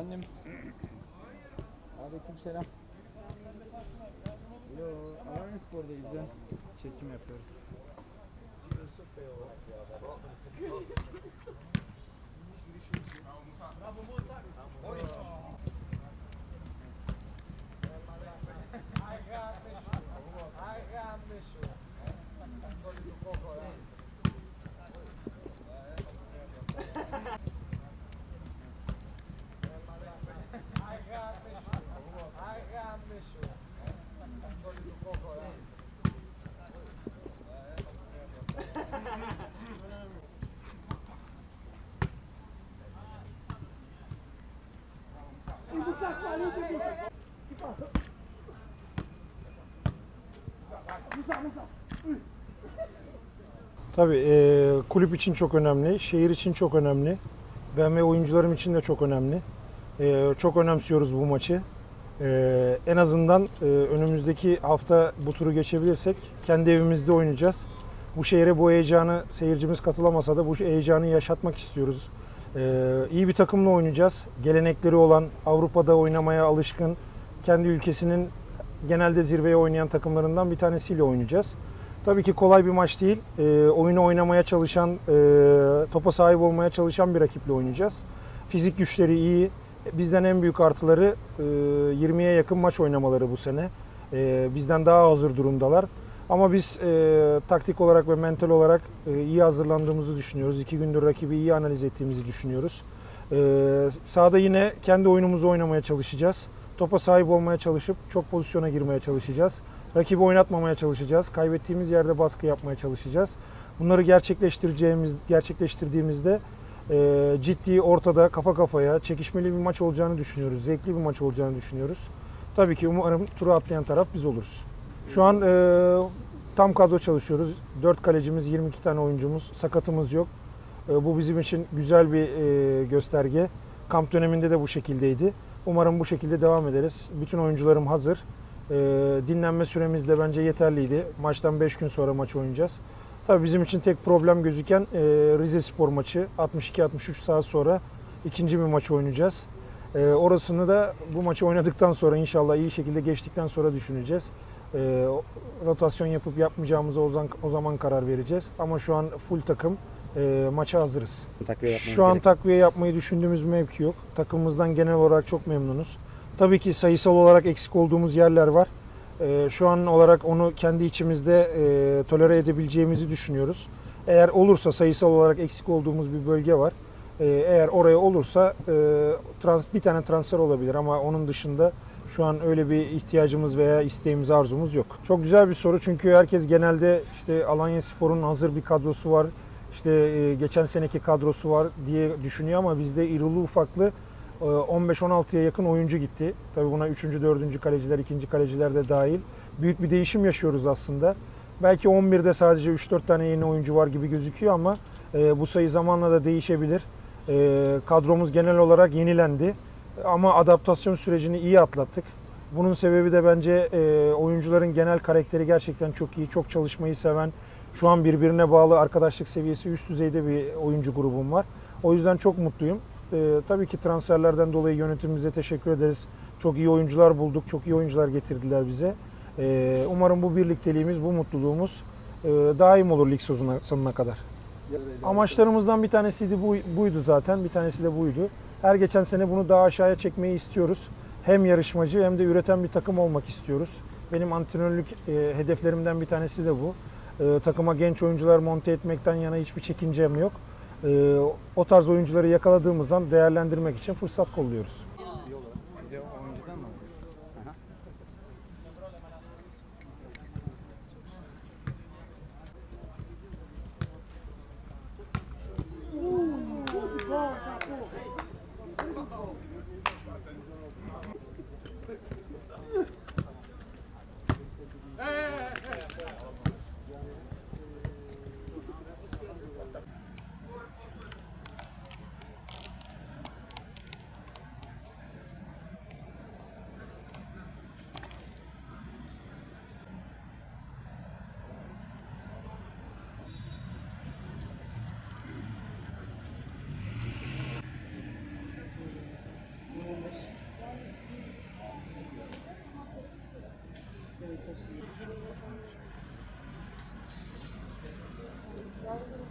Efendim. Aleyküm selam. Yo, Alanya Spor'dayız ben. Çekim yapıyoruz. Tabii e, kulüp için çok önemli, şehir için çok önemli. Ben ve oyuncularım için de çok önemli. E, çok önemsiyoruz bu maçı. E, en azından e, önümüzdeki hafta bu turu geçebilirsek kendi evimizde oynayacağız. Bu şehre bu heyecanı seyircimiz katılamasa da bu heyecanı yaşatmak istiyoruz. E, iyi bir takımla oynayacağız. Gelenekleri olan, Avrupa'da oynamaya alışkın, kendi ülkesinin genelde zirveye oynayan takımlarından bir tanesiyle oynayacağız. Tabii ki kolay bir maç değil. E, oyunu oynamaya çalışan, e, topa sahip olmaya çalışan bir rakiple oynayacağız. Fizik güçleri iyi. Bizden en büyük artıları e, 20'ye yakın maç oynamaları bu sene. E, bizden daha hazır durumdalar. Ama biz e, taktik olarak ve mental olarak e, iyi hazırlandığımızı düşünüyoruz. İki gündür rakibi iyi analiz ettiğimizi düşünüyoruz. E, sahada yine kendi oyunumuzu oynamaya çalışacağız. Topa sahip olmaya çalışıp çok pozisyona girmeye çalışacağız. Rakibi oynatmamaya çalışacağız. Kaybettiğimiz yerde baskı yapmaya çalışacağız. Bunları gerçekleştireceğimiz, gerçekleştirdiğimizde e, ciddi, ortada, kafa kafaya, çekişmeli bir maç olacağını düşünüyoruz. Zevkli bir maç olacağını düşünüyoruz. Tabii ki umarım turu atlayan taraf biz oluruz. Şu an e, tam kadro çalışıyoruz. 4 kalecimiz, 22 tane oyuncumuz, sakatımız yok. E, bu bizim için güzel bir e, gösterge. Kamp döneminde de bu şekildeydi. Umarım bu şekilde devam ederiz. Bütün oyuncularım hazır. E, dinlenme süremiz de bence yeterliydi. Maçtan 5 gün sonra maç oynayacağız. Tabii bizim için tek problem gözüken e, Rize Spor maçı. 62-63 saat sonra ikinci bir maç oynayacağız. E, orasını da bu maçı oynadıktan sonra inşallah iyi şekilde geçtikten sonra düşüneceğiz. E, rotasyon yapıp yapmayacağımıza o zaman, o zaman karar vereceğiz. Ama şu an full takım e, maça hazırız. Takviye Şu an gerek. takviye yapmayı düşündüğümüz mevki yok. Takımımızdan genel olarak çok memnunuz. Tabii ki sayısal olarak eksik olduğumuz yerler var. Ee, Şu an olarak onu kendi içimizde e, tolere edebileceğimizi düşünüyoruz. Eğer olursa sayısal olarak eksik olduğumuz bir bölge var. Ee, Eğer oraya olursa e, trans, bir tane transfer olabilir ama onun dışında şu an öyle bir ihtiyacımız veya isteğimiz, arzumuz yok. Çok güzel bir soru çünkü herkes genelde işte Alanya Spor'un hazır bir kadrosu var, işte e, geçen seneki kadrosu var diye düşünüyor ama bizde irili ufaklı e, 15-16'ya yakın oyuncu gitti. Tabii buna 3. 4. kaleciler, 2. kaleciler de dahil. Büyük bir değişim yaşıyoruz aslında. Belki 11'de sadece 3-4 tane yeni oyuncu var gibi gözüküyor ama e, bu sayı zamanla da değişebilir. E, kadromuz genel olarak yenilendi ama adaptasyon sürecini iyi atlattık. Bunun sebebi de bence e, oyuncuların genel karakteri gerçekten çok iyi, çok çalışmayı seven, şu an birbirine bağlı arkadaşlık seviyesi üst düzeyde bir oyuncu grubum var. O yüzden çok mutluyum. E, tabii ki transferlerden dolayı yönetimimize teşekkür ederiz. Çok iyi oyuncular bulduk, çok iyi oyuncular getirdiler bize. E, umarım bu birlikteliğimiz, bu mutluluğumuz e, daim olur lig sonuna, kadar. Amaçlarımızdan bir tanesiydi bu, buydu zaten, bir tanesi de buydu. Her geçen sene bunu daha aşağıya çekmeyi istiyoruz. Hem yarışmacı hem de üreten bir takım olmak istiyoruz. Benim antrenörlük e, hedeflerimden bir tanesi de bu. E, takıma genç oyuncular monte etmekten yana hiçbir çekincem yok. E, o tarz oyuncuları yakaladığımız an değerlendirmek için fırsat kolluyoruz. Thank you.